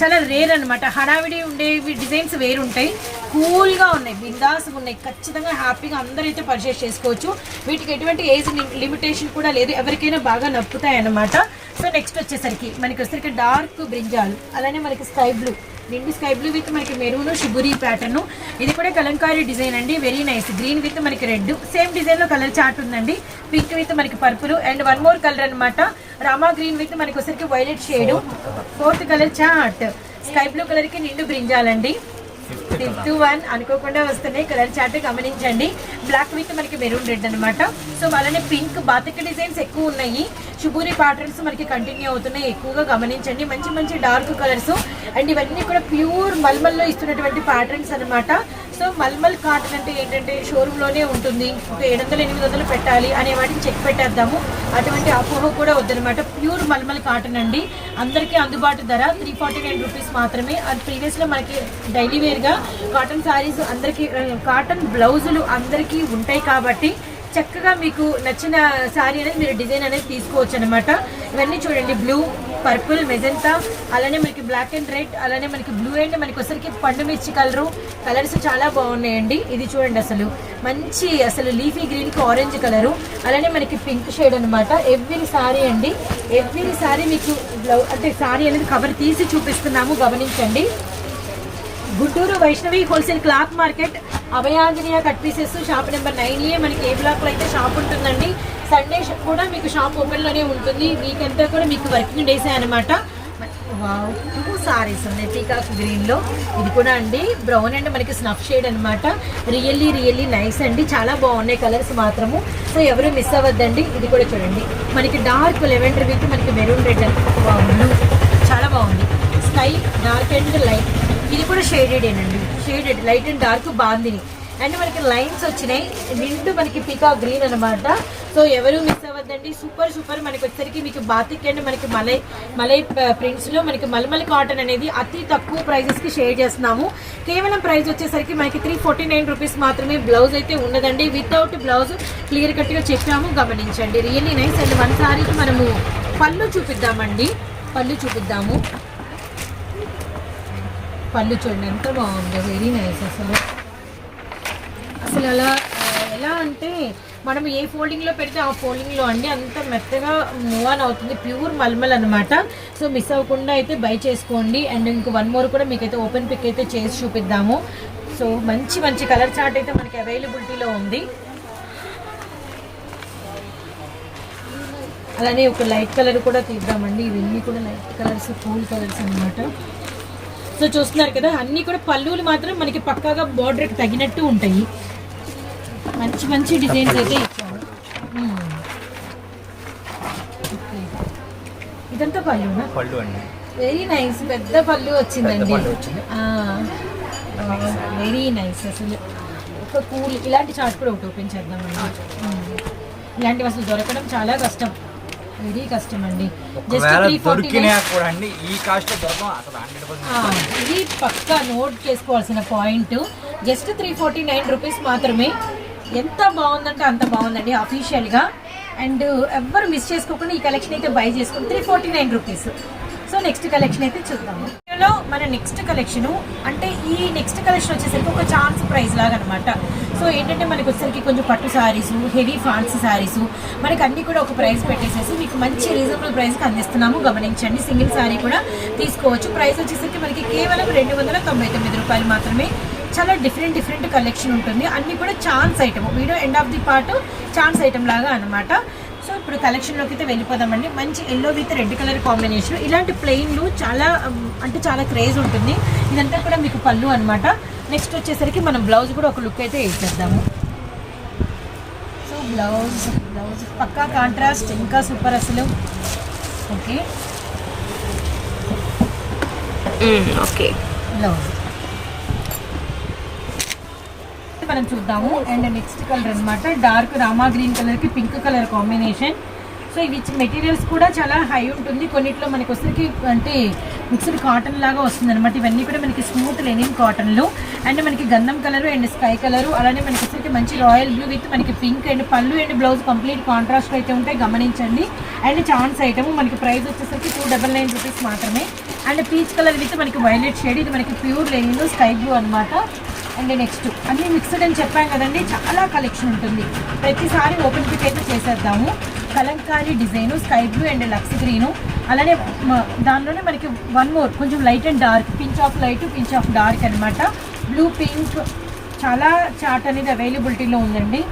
A: చాలా రేర్ అన్నమాట. హడావిడి ఉండేవి డిజైన్స్ వేరుంటాయి. కూల్గా ఉన్నాయి బిందాస్గా ఉన్నాయి. ఖచ్చితంగా హ్యాపీగా అందరైతే పర్చేస్ చేసుకోవచ్చు. వీటికి ఎటువంటి ఏజ్ లిమిటేషన్ కూడా లేదు. ఎవరికైనా బాగా నప్పుతాయి అన్నమాట సో నెక్స్ట్ వచ్చేసరికి మనకి వచ్చేసరికి డార్క్ బ్రింజాలు అలానే మనకి స్కై బ్లూ నిండు స్కై బ్లూ విత్ మనకి మెరూన్ షిబురి ప్యాటర్న్. ఇది కూడా కలంకారీ డిజైన్ అండి. వెరీ నైస్ గ్రీన్ విత్ మనకి రెడ్. సేమ్ డిజైన్లో కలర్ చార్ట్ ఉందండి. పింక్ విత్ మనకి purple. And one more colour అన్నమాట. రామా గ్రీన్ విత్ మనకి వచ్చరికి violet shade fourth colour chart. Sky blue కలర్కి నిండు బ్రింజాలండి. ఫిఫ్త్ వన్ అనుకోకుండా వస్తున్నాయి కలర్ చార్ట్ గమనించండి. బ్లాక్ విత్ మనకి మెరూన్ రెడ్ అన్నమాట. సో అలానే పింక్ బాతిక్ డిజైన్స్ ఎక్కువ ఉన్నాయి. షుబూరి ప్యాటర్న్స్ మనకి కంటిన్యూ అవుతున్నాయి. ఎక్కువగా గమనించండి. మంచి మంచి డార్క్ కలర్స్ అండ్ ఇవన్నీ కూడా ప్యూర్ మల్మల్లో ఇస్తున్నటువంటి ప్యాటర్న్స్ అన్నమాట. సో మల్మల్ కాటన్ అంటే ఏంటంటే షోరూమ్లోనే ఉంటుంది. ఒక ఏడు వందలు ఎనిమిది వందలు పెట్టాలి అనే వాటిని చెక్ పెట్టేద్దాము. అటువంటి అపోహ కూడా వద్దనమాట ప్యూర్ మల్మల్ కాటన్ అండి. అందరికీ అందుబాటు ధర త్రీ ఫార్టీ నైన్ రూపీస్ మాత్రమే. అది ప్రీవియస్లో మనకి డైలీ వేర్గా కాటన్ శారీస్ అందరికీ కాటన్ బ్లౌజులు అందరికీ ఉంటాయి కాబట్టి చక్కగా మీకు నచ్చిన శారీ అనేది మీరు డిజైన్ అనేది తీసుకోవచ్చు అనమాట ఇవన్నీ చూడండి బ్లూ పర్పుల్ మెజెంటా అలానే మనకి బ్లాక్ అండ్ రెడ్ అలానే మనకి బ్లూ అండ్ మనకి ఒకసారికి పండు మిర్చి కలరు. కలర్స్ చాలా బాగున్నాయండి. ఇది చూడండి అసలు. మంచి అసలు లీఫీ గ్రీన్కి ఆరెంజ్ కలరు. అలానే మనకి పింక్ షేడ్ అనమాట ఎవ్రీ సారీ అండి. ఎవ్రీ సారీ మీకు బ్లౌ అంటే సారీ అనేది కవర్ తీసి చూపిస్తున్నాము. గమనించండి. Guntur Vaishnavi wholesale cloth market Abhayanjaneya cut pieces shop number nine A మనకి ఏ బ్లాక్లో అయితే షాప్ ఉంటుందండి. సండే కూడా మీకు షాప్ ఓపెన్లోనే ఉంటుంది. వీక్ అంతా కూడా మీకు వర్కింగ్ డేస్ అనమాట టూ సారీస్ ఉన్నాయి పీకాక్ గ్రీన్లో. ఇది కూడా అండి బ్రౌన్ అండ్ మనకి స్నఫ్ షేడ్ అనమాట రియల్లీ రియల్లీ నైస్ అండి. చాలా బాగున్నాయి కలర్స్ మాత్రము. సో ఎవరు మిస్ అవ్వద్దండి. ఇది కూడా చూడండి. మనకి డార్క్ లెవెండర్ విత్ మనకి మెరూన్ రెడ్ బ్లూ చాలా బాగుంది. Sky dark and light. ఇది కూడా షేడెడ్ ఏనండి. Shaded light and dark bandhani. And మనకి లైన్స్ వచ్చినాయి. నిండు మనకి పికా గ్రీన్ అనమాట సో ఎవరు మిస్ అవ్వద్దండి. Super super. మనకి వచ్చేసరికి మీకు బాతిక్ అండ్ మనకి మలై మలై ప్రింట్స్లో మనకి మల్మల్ కాటన్ అనేది అతి తక్కువ ప్రైజెస్కి షేర్ చేస్తున్నాము. కేవలం ప్రైస్ వచ్చేసరికి మనకి త్రీ ఫార్టీ నైన్ రూపీస్ మాత్రమే బ్లౌజ్ అయితే ఉన్నదండి. వితౌట్ బ్లౌజ్ క్లియర్ కట్గా చెప్పాము. గమనించండి. రియల్లీ నైస్ అండ్ వన్ సారీకి మనము పళ్ళు చూపిద్దామండి. పళ్ళు చూపిద్దాము. పళ్ళు చూడండి ఎంత బాగుందో వెరీ నైస్ అసలు. అసలు అలా ఎలా అంటే మనం ఏ ఫోల్డింగ్లో పెడితే ఆ ఫోల్డింగ్లో అండి అంత మెత్తగా మూవ్ ఆన్ అవుతుంది ప్యూర్ మల్మల్ అనమాట సో మిస్ అవ్వకుండా అయితే బై చేసుకోండి. అండ్ ఇంక వన్ మోర్ కూడా మీకైతే ఓపెన్ పిక్ అయితే చేసి చూపిద్దాము. సో మంచి మంచి కలర్ చార్ట్ అయితే మనకి అవైలబిలిటీలో ఉంది. అలానే ఒక లైట్ కలర్ కూడా తీద్దామండి. ఇవన్నీ కూడా లైట్ కలర్స్ కూల్ కలర్స్ అన్నమాట. సో చూస్తున్నారు కదా అన్నీ కూడా పళ్ళులు మాత్రం మనకి పక్కాగా బార్డర్కి తగినట్టు ఉంటాయి. మంచి మంచి డిజైన్స్ అయితే ఇచ్చారు. మ్మ్. ఓకే. ఇదంతా పళ్ళునా?
B: పళ్ళు అండి.
A: వెరీ నైస్ పెద్ద పళ్ళు వచ్చిందండి. వెరీ నైస్ అసలు. ఒక కూల్ ఇలాంటి చార్ట్ కూడా ఒకటి ఓపెన్ చేద్దామండి. మ్మ్. ఇలాంటివి అసలు దొరకడం చాలా కష్టం. వెరీ కష్టం అండి
B: దొరికినా కూడా ఈ కాస్ట్
A: ఇది పక్కా నోట్ చేసుకోవాల్సిన point just three forty nine rupees మాత్రమే. ఎంత బాగుందంటే అంత బాగుందండి అఫీషియల్గా అండ్ ఎవ్వరు మిస్ చేసుకోకుండా ఈ కలెక్షన్ అయితే బై చేసుకుని three forty nine rupees so next collection అయితే చూద్దాము. లో మన నెక్స్ట్ కలెక్షన్ అంటే ఈ నెక్స్ట్ కలెక్షన్ వచ్చేసరికి ఒక ఛాన్స్ ప్రైస్ లాగా అనమాట సో ఏంటంటే మనకి వచ్చేసరికి కొంచెం పట్టు శారీస్ హెవీ ఫాన్స్ శారీస్ మనకి అన్ని కూడా ఒక ప్రైస్ పెట్టేసేసి మీకు మంచి రీజనబుల్ ప్రైస్కి అందిస్తున్నాము. గమనించండి సింగిల్ శారీ కూడా తీసుకోవచ్చు. ప్రైస్ వచ్చేసరికి మనకి కేవలం రెండు వందల తొంభై తొమ్మిది రూపాయలు మాత్రమే. చాలా డిఫరెంట్ డిఫరెంట్ కలెక్షన్ ఉంటుంది. అన్ని కూడా chance item video end of the part chance item లాగా అనమాట సో ఇప్పుడు కలెక్షన్లోకి అయితే వెళ్ళిపోదామండి. మంచి yellow with red colour combination ఇలాంటి ప్లెయిన్లు చాలా అంటే చాలా క్రేజ్ ఉంటుంది. ఇదంతా కూడా మీకు పళ్ళు అన్నమాట. నెక్స్ట్ వచ్చేసరికి మనం బ్లౌజ్ కూడా ఒక లుక్ అయితే వేసేద్దాము. సో బ్లౌజ్ బ్లౌజ్ పక్కా కాంట్రాస్ట్ ఇంకా సూపర్ అసలు. Okay
C: okay.
A: బ్లౌజ్ మనం చూద్దాము. అండ్ నెక్స్ట్ కలర్ అన్నమాట. డార్క్ రామా గ్రీన్ కలర్కి పింక్ కలర్ కాంబినేషన్. సో ఇవి మెటీరియల్స్ కూడా చాలా హై ఉంటుంది. కొన్నిట్లో మనకి వచ్చరికి అంటే మిక్స్డ్ కాటన్ లాగా వస్తుంది అనమాట ఇవన్నీ కూడా మనకి స్మూత్ లెనిన్ కాటన్లు. అండ్ మనకి గంధం కలర్ అండ్ స్కై కలర్. అలానే మనకి వచ్చరికి మంచి రాయల్ బ్లూ విత్ మనకి పింక్ అండ్ పళ్ళు అండ్ బ్లౌజ్ కంప్లీట్ కాంట్రాస్ట్ అయితే ఉంటాయి. గమనించండి. అండ్ ఛాన్స్ ఐటమ్ మనకి ప్రైస్ వచ్చేసరికి టూ డబల్ నైన్ రూపీస్ మాత్రమే. అండ్ పీచ్ కలర్ విత్ మనకి వైలెట్ షేడ్. ఇది మనకి ప్యూర్ లెనిన్ స్కై బ్లూ అన్నమాట. అండ్ నెక్స్ట్ అన్ని మిక్స్డ్ అని చెప్పాం కదండి. చాలా కలెక్షన్ ఉంటుంది. ప్రతిసారి ఓపెన్ పిక్ అయితే చేసేద్దాము. Kalamkari design sky blue and lux green. అలానే దానిలోనే మనకి వన్ మోర్ కొంచెం light and dark pinch of light pinch of dark అనమాట బ్లూ పింక్ చాలా చాట్ అనేది అవైలబిలిటీలో ఉందండి.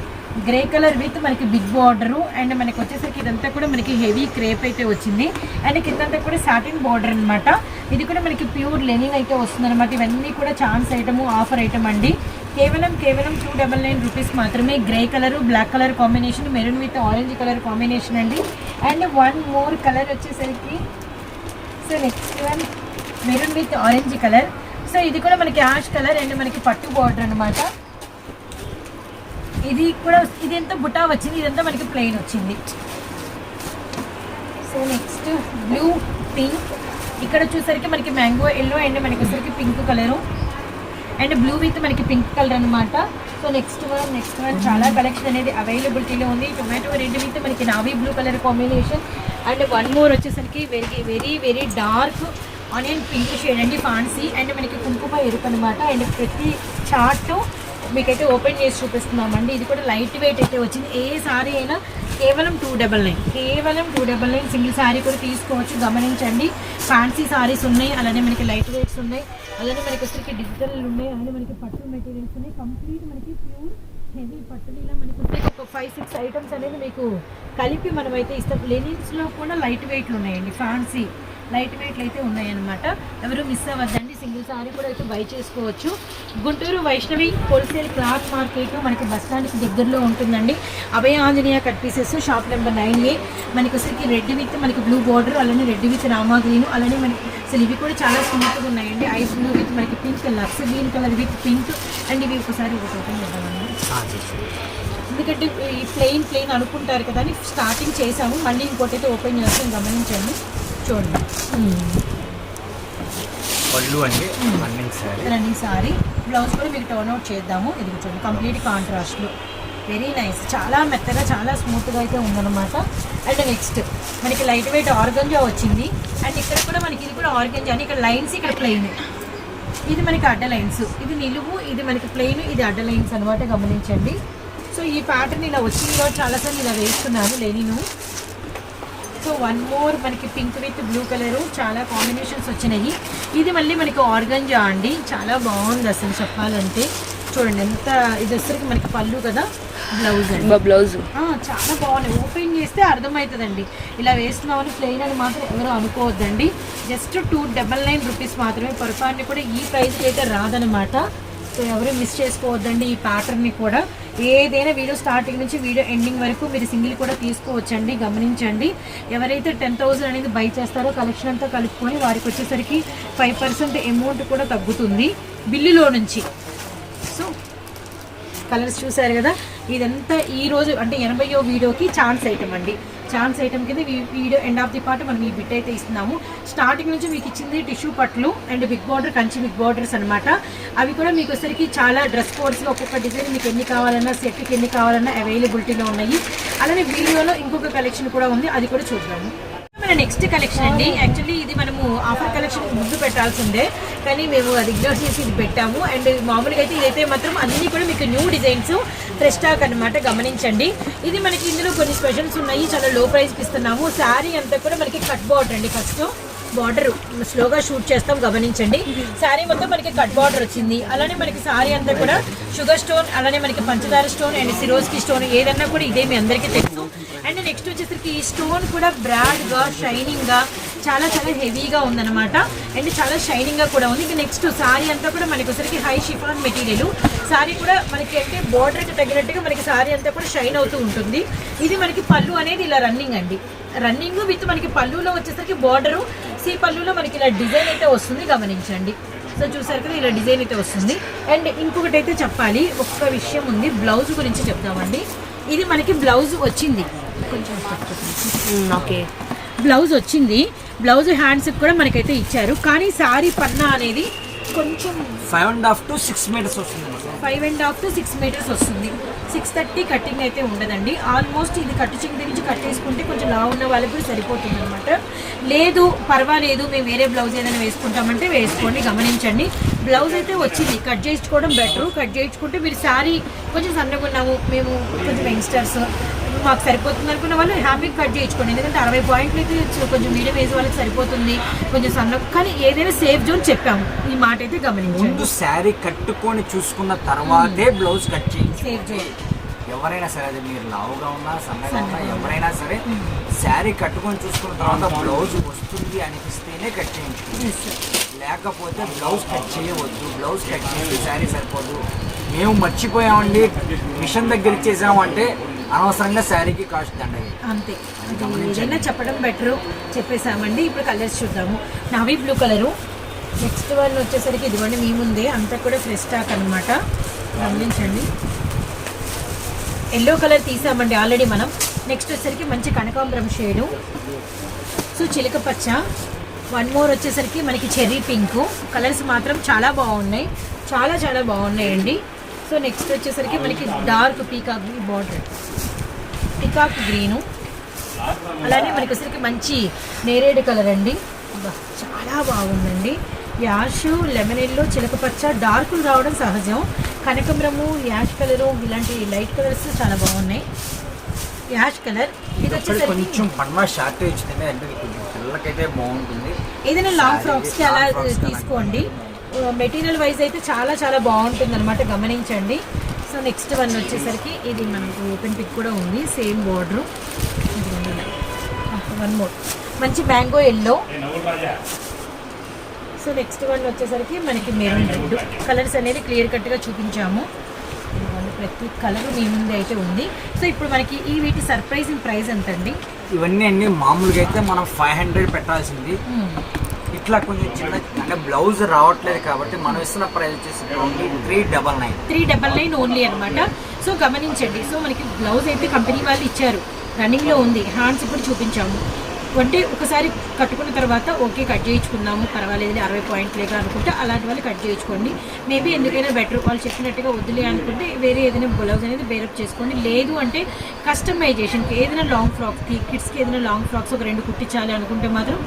A: గ్రే కలర్ విత్ మనకి బిగ్ బార్డరు అండ్ మనకి వచ్చేసరికి ఇదంతా కూడా మనకి హెవీ క్రేప్ అయితే వచ్చింది. అండ్ కిందంతా కూడా సాటిన్ బార్డర్ అనమాట ఇది కూడా మనకి ప్యూర్ లెనిన్ అయితే వస్తుందన్నమాట. ఇవన్నీ కూడా ఛాన్స్ ఐటమ్ ఆఫర్ ఐటమ్ అండి. కేవలం కేవలం టూ డబల్ నైన్ రూపీస్ మాత్రమే. Grey colour black colour combination maroon with orange colour combination అండి. అండ్ వన్ మోర్ కలర్ వచ్చేసరికి so next one maroon with orange colour so ఇది కూడా మనకి యాష్ కలర్ అండ్ మనకి పట్టు బార్డర్ అన్నమాట. ఇది కూడా ఇది ఎంత బుటా వచ్చింది? ఇదంతా మనకి ప్లెయిన్ వచ్చింది. సో నెక్స్ట్ బ్లూ పింక్ ఇక్కడ వచ్చేసరికి మనకి మ్యాంగో ఎల్లో అండ్ మనకి వచ్చేసరికి pink colour and blue with మనకి పింక్ కలర్ అనమాట so next one next one చాలా కలెక్షన్ అనేది అవైలబిలిటీలో ఉంది. టొమాటో రెడ్ విత్ మనకి navy blue colour combination. And one more వచ్చేసరికి very very very dark onion pink shade అండి ఫాన్సీ అండ్ మనకి కుంకుమ ఎరుపు అనమాట అండ్ ప్రతి చార్ట్ మీకైతే ఓపెన్ చేసి చూపిస్తున్నామండి. ఇది కూడా లైట్ వెయిట్ అయితే వచ్చింది. ఏ సారీ అయినా కేవలం టూ డబల్ నైన్ కేవలం two double nine single sari కూడా తీసుకోవచ్చు. గమనించండి. ఫ్యాన్సీ సారీస్ ఉన్నాయి. అలానే మనకి లైట్ వెయిట్స్ ఉన్నాయి. అలానే మనకి వచ్చరికి డిజిటల్ ఉన్నాయి. అలానే మనకి పట్టు మెటీరియల్స్ ఉన్నాయి. కంప్లీట్ మనకి ప్యూర్ హెవీ పట్టులు మనకి ఒక ఫైవ్ సిక్స్ ఐటమ్స్ అనేది మీకు కలిపి మనమైతే ఇస్తాం. లెనిన్స్లో కూడా లైట్ వెయిట్లు ఉన్నాయండి. ఫ్యాన్సీ లైట్ వెయిట్లు అయితే ఉన్నాయన్నమాట. ఎవరు మిస్ అవ్వద్దండి. సింగిల్ సారీ కూడా అయితే బై చేసుకోవచ్చు. Guntur Vaishnavi wholesale cloth market మనకి బస్ స్టాండ్కి దగ్గరలో ఉంటుందండి. Abhaya Anjaneya cut pieces shop number nine A. మనకి వచ్చరికి రెడ్ విత్ మనకి బ్లూ బార్డర్ అలానే రెడ్ విత్ రామా గ్రీన్ అలానే మనకి అసలు ఇవి కూడా చాలా స్మూత్గా ఉన్నాయండి. ఐస్ బ్లూ విత్ మనకి pink lux green colour with pink. And ఇవి ఒకసారి ఒక ఓపెన్ చేద్దామండి ఎందుకంటే ఈ ప్లెయిన్ ప్లెయిన్ అనుకుంటారు కదా అని స్టార్టింగ్ చేసాము మళ్ళీ ఇంకోటి అయితే ఓపెన్ చేస్తాం. గమనించండి. చూడండి.
B: పళ్ళు అండి running sari
A: running sari blouse కూడా మీకు టర్న్ అవుట్ చేద్దాము. ఇది చూడండి కంప్లీట్ కాంట్రాస్ట్లో వెరీ నైస్ చాలా మెత్తగా చాలా స్మూత్గా అయితే ఉందన్నమాట. అండ్ నెక్స్ట్ మనకి లైట్ వెయిట్ ఆర్గంజా వచ్చింది. అండ్ ఇక్కడ కూడా మనకి ఇది కూడా ఆర్గంజా అని ఇక్కడ లైన్స్ ఇక్కడ ప్లెయిన్ ఇది మనకి అడ్డ లైన్స్ ఇది నిలువు ఇది మనకి ప్లెయిన్ ఇది అడ్డ లైన్స్ అనమాట గమనించండి. సో ఈ ప్యాటర్న్ ఇలా వచ్చింది కాబట్టి చాలాసార్లు ఇలా వేస్తున్నాను లెనిను సో వన్ మోర్ మనకి పింక్ విత్ బ్లూ కలర్ చాలా కాంబినేషన్స్ వచ్చినాయి. ఇది మళ్ళీ మనకి ఆర్గంజా అండి. చాలా బాగుంది అసలు చెప్పాలంటే. చూడండి ఎంత ఇది వచ్చరికి మనకి పళ్ళు కదా బ్లౌజ్ అండి.
C: బ్లౌజ్
A: చాలా బాగున్నాయి. ఓపెన్ చేస్తే అర్థమవుతుందండి. ఇలా వేస్తున్నామని ప్లెయిన్ అని మాత్రం ఎవరు అనుకోవద్దండి. Just two double nine rupees మాత్రమే. పొరపాటుని కూడా ఈ ప్రైస్కి అయితే రాదనమాట సో ఎవరు మిస్ చేసుకోవద్దండి ఈ ప్యాటర్న్ని కూడా. ఏదైనా వీడియో స్టార్టింగ్ నుంచి వీడియో ఎండింగ్ వరకు మీరు సింగిల్ కూడా తీసుకోవచ్చండి గమనించండి. ఎవరైతే టెన్ థౌసండ్ అనేది బై చేస్తారో కలెక్షన్ అంతా కలుపుకొని వారికి వచ్చేసరికి ఫైవ్ పర్సెంట్ అమౌంట్ కూడా తగ్గుతుంది బిల్లులో నుంచి. సో కలర్స్ చూసారు కదా? ఇదంతా ఈరోజు అంటే ఎనభైయో వీడియోకి ఛాన్స్ ఐటమ్ అండి. ఛాన్స్ ఐటమ్ కింద video end of the part మనం ఈ బిట్ అయితే ఇస్తున్నాము. స్టార్టింగ్ నుంచి మీకు ఇచ్చింది tissue Patlu and big border Kanchi big borders అనమాట అవి కూడా మీకు వచ్చరికి చాలా డ్రెస్ కోడ్స్లో ఒక్కొక్క డిజైన్ మీకు ఎన్ని కావాలన్నా సెట్కి ఎన్ని కావాలన్నా అవైలబిలిటీలో ఉన్నాయి. అలానే వీడియోలో ఇంకొక కలెక్షన్ కూడా ఉంది అది కూడా చూద్దాము. మన నెక్స్ట్ కలెక్షన్ అండి. యాక్చువల్లీ ఇది మనము ఆఫర్ కలెక్షన్ ముందు పెట్టాల్సిందే. కానీ మేము అది ఇగ్నోర్ చేసి ఇది పెట్టాము. అండ్ మామూలుగా అయితే ఇదైతే మాత్రం అన్ని కూడా మీకు న్యూ డిజైన్స్ ఫ్రెష్ స్టాక్ అనమాట గమనించండి. ఇది మనకి ఇందులో కొన్ని స్పెషల్స్ ఉన్నాయి. చాలా లో ప్రైస్కి ఇస్తున్నాము. శారీ అంతా కూడా మనకి కట్ బార్డర్ అండి ఫస్ట్ బార్డర్ స్లోగా షూట్ చేస్తాం గమనించండి. శారీ మొత్తం మనకి కట్ బార్డర్ వచ్చింది. అలానే మనకి శారీ అంతా కూడా షుగర్ స్టోన్ అలానే మనకి పంచదార స్టోన్ అండ్ సిరోస్కి స్టోన్ ఏదన్నా కూడా ఇదే మీ అందరికీ తెలుసు. అండ్ నెక్స్ట్ వచ్చేసరికి ఈ స్టోన్ కూడా బ్రాడ్గా షైనింగ్గా చాలా చాలా హెవీగా ఉందన్నమాట. అండ్ చాలా షైనింగ్గా కూడా ఉంది. ఇక నెక్స్ట్ శారీ అంతా కూడా మనకి వచ్చరికి హై షిఫాన్ మెటీరియల్. శారీ కూడా మనకి అంటే బార్డర్కి తగినట్టుగా మనకి శారీ అంతా కూడా షైన్ అవుతూ ఉంటుంది. ఇది మనకి పళ్ళు అనేది ఇలా రన్నింగ్ అండి. రన్నింగ్ విత్ మనకి పళ్ళులో వచ్చేసరికి బార్డరు సి పళ్ళులో మనకి ఇలా డిజైన్ అయితే వస్తుంది గమనించండి. సో చూసారు కదా ఇలా డిజైన్ అయితే వస్తుంది. అండ్ ఇంకొకటి అయితే చెప్పాలి ఒక్క విషయం ఉంది బ్లౌజ్ గురించి చెప్దామండి. ఇది మనకి బ్లౌజ్ వచ్చింది. కొంచెం
C: ఓకే.
A: బ్లౌజ్ వచ్చింది. బ్లౌజ్ హ్యాండ్స్ కూడా మనకైతే ఇచ్చారు. కానీ సారీ పన్నా అనేది కొంచెం
B: five and half to six metres వస్తుంది.
A: Five and half to six metres వస్తుంది. సిక్స్ థర్టీ కటింగ్ అయితే ఉండదండి. ఆల్మోస్ట్ ఇది కట్టు చింగ్ నుంచి కట్టేసుకుంటే కొంచెం లా ఉన్న వాళ్ళకి కూడా సరిపోతుంది అనమాట లేదు పర్వాలేదు మేము వేరే బ్లౌజ్ ఏదైనా వేసుకుంటామంటే వేసుకోండి గమనించండి. బ్లౌజ్ అయితే వచ్చింది. కట్ చేయించుకోవడం బెటర్. కట్ చేయించుకుంటే మీరు శారీ కొంచెం సన్నగా ఉన్నాము మేము కొంచెం యంగ్స్టర్స్. మాకు సరిపోతుంది అనుకున్న వాళ్ళు హ్యాపీగా కట్ చేయించుకోండి. ఎందుకంటే అరవై పాయింట్లు అయితే కొంచెం మీడియం ఏజ్ వాళ్ళకి సరిపోతుంది. కొంచెం సన్న కానీ ఏదైనా సేఫ్ జోన్ చెప్పాము. ఈ మాట అయితే గమనించండి.
B: ముందు శారీ కట్టుకొని చూసుకున్న తర్వాతే బ్లౌజ్ కట్ చేయించు.
A: Safe zone.
B: ఎవరైనా సరే అది మీరు లావుగా ఉన్నా సన్నగా ఉన్నా ఎవరైనా సరే శారీ కట్టుకొని చూసుకున్న తర్వాత బ్లౌజ్ వస్తుంది అనిపిస్తేనే కట్ చేయించుకోండి లేకపోతే బ్లౌజ్ కట్ చేయవద్దు బ్లౌజ్ కట్ చేసి శారీ సరిపోదు. మేము మర్చిపోయామండి. మిషన్ దగ్గర ఇచ్చేసాము అంటే అనవసరంగా శారీకి కాస్ట్ దండగా
A: అంతే. ఏదైనా చెప్పడం బెటరు చెప్పేసామండి ఇప్పుడు కలర్స్ చూద్దాము. Navy blue colour. Next one వచ్చేసరికి ఇదిగోండి మీ ముందే. అంతా కూడా ఫ్రెష్ స్టాక్ అనమాట గమనించండి. ఎల్లో కలర్ తీసామండి ఆల్రెడీ మనం. నెక్స్ట్ వచ్చేసరికి మంచి కనకాంబరం షేడు. సో చిలక పచ్చ. వన్ మోర్ వచ్చేసరికి మనకి చెర్రీ పింక్. కలర్స్ మాత్రం చాలా బాగున్నాయి. చాలా చాలా బాగున్నాయండి. సో నెక్స్ట్ వచ్చేసరికి మనకి dark peacock border peacock green అలానే మనకి వచ్చరికి మంచి నేరేడు కలర్ అండి. చాలా బాగుందండి. యాష్ లెమన్ ఎల్లో చిలకపచ్చ డార్కులు రావడం సహజం. కనకమరము యాష్ కలరు ఇలాంటి లైట్ కలర్స్ చాలా బాగున్నాయి. యాష్ కలర్ ఇది వచ్చేసరికి
B: కొంచెం పన్మ షార్ట్ ఇచ్చింది అంటే కొంచెం పిల్లలకైతే బాగుంటుంది.
A: ఏదైనా లాంగ్
B: Saree,
A: ఫ్రాక్స్కి అలా
B: long frocks కి అలా.
A: తీసుకోండి. మెటీరియల్ వైజ్ అయితే చాలా చాలా బాగుంటుంది అనమాట గమనించండి. సో నెక్స్ట్ వన్ వచ్చేసరికి ఇది మనకు ఓపెన్ పిక్ కూడా ఉంది. Same border. One more. మంచి mango yellow. So next one వచ్చేసరికి మనకి మెరూన్ రెడ్. కలర్స్ అనేది క్లియర్ కట్గా చూపించాము. ప్రతి కలర్ మీ ముందే అయితే ఉంది. సో ఇప్పుడు మనకి ఈ వీటి సర్ప్రైజింగ్ ప్రైస్ ఎంత అండి
B: ఇవన్నీ అన్ని మామూలుగా అయితే మనం ఫైవ్ హండ్రెడ్ పెట్టాల్సింది. ఇట్లా కొంచెం చిన్న అంటే బ్లౌజ్ రావట్లేదు కాబట్టి మనం ఇస్తున్న ప్రైస్ వచ్చేసి only three double nine
A: three double nine only అనమాట సో గమనించండి సో మనకి బ్లౌజ్ అయితే కంపెనీ వాళ్ళు ఇచ్చారు. రన్నింగ్లో ఉంది హ్యాండ్స్ ఇప్పుడు చూపించాము. అంటే ఒకసారి కట్టుకున్న తర్వాత ఓకే కట్ చేయించుకుందాము పర్వాలేదు అరవై పాయింట్ లేక అనుకుంటే అలాంటి వాళ్ళు కట్ చేయించుకోండి. మేబీ ఎందుకైనా బెటర్ వాళ్ళు చెప్పినట్టుగా వద్దులే అనుకుంటే వేరే ఏదైనా బ్లౌజ్ అనేది బేరప్ చేసుకోండి. లేదు అంటే కస్టమైజేషన్కి ఏదైనా లాంగ్ ఫ్రాక్స్కి కిడ్స్కి ఏదైనా లాంగ్ ఫ్రాక్స్ ఒక రెండు కుట్టించాలి అనుకుంటే మాత్రం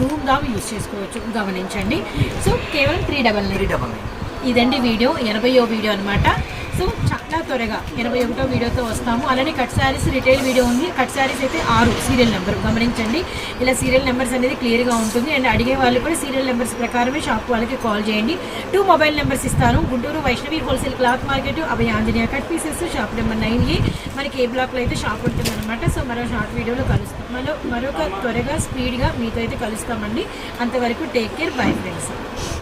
A: ధూమ్ ధామ్ యూస్ చేసుకోవచ్చు గమనించండి. సో కేవలం three double nine
B: three double nine
A: ఇదండి వీడియో ఎనభైయో వీడియో అనమాట సో చాలా త్వరగా ఎనభై ఒకటో వీడియోతో వస్తాము. అలానే కట్ శారీస్ రిటైల్ వీడియో ఉంది. కట్ శారీస్ అయితే ఆరు సీరియల్ నెంబర్ గమనించండి. ఇలా సీరియల్ నెంబర్స్ అనేది క్లియర్గా ఉంటుంది. అండ్ అడిగే వాళ్ళు కూడా సీరియల్ నెంబర్స్ ప్రకారమే షాప్ వాళ్ళకి కాల్ చేయండి. టూ మొబైల్ నెంబర్స్ ఇస్తాను. Guntur Vaishnavi wholesale cloth market Abhaya Anjaneya cut pieces shop number nine A. మనకి ఏ బ్లాక్లో అయితే షాప్ ఉంటుందన్నమాట సో మరో షార్ట్ వీడియోలో కలుస్తాం. మరో మరొక త్వరగా స్పీడ్గా మీతో అయితే కలుస్తామండి. అంతవరకు టేక్ కేర్. Bye friends.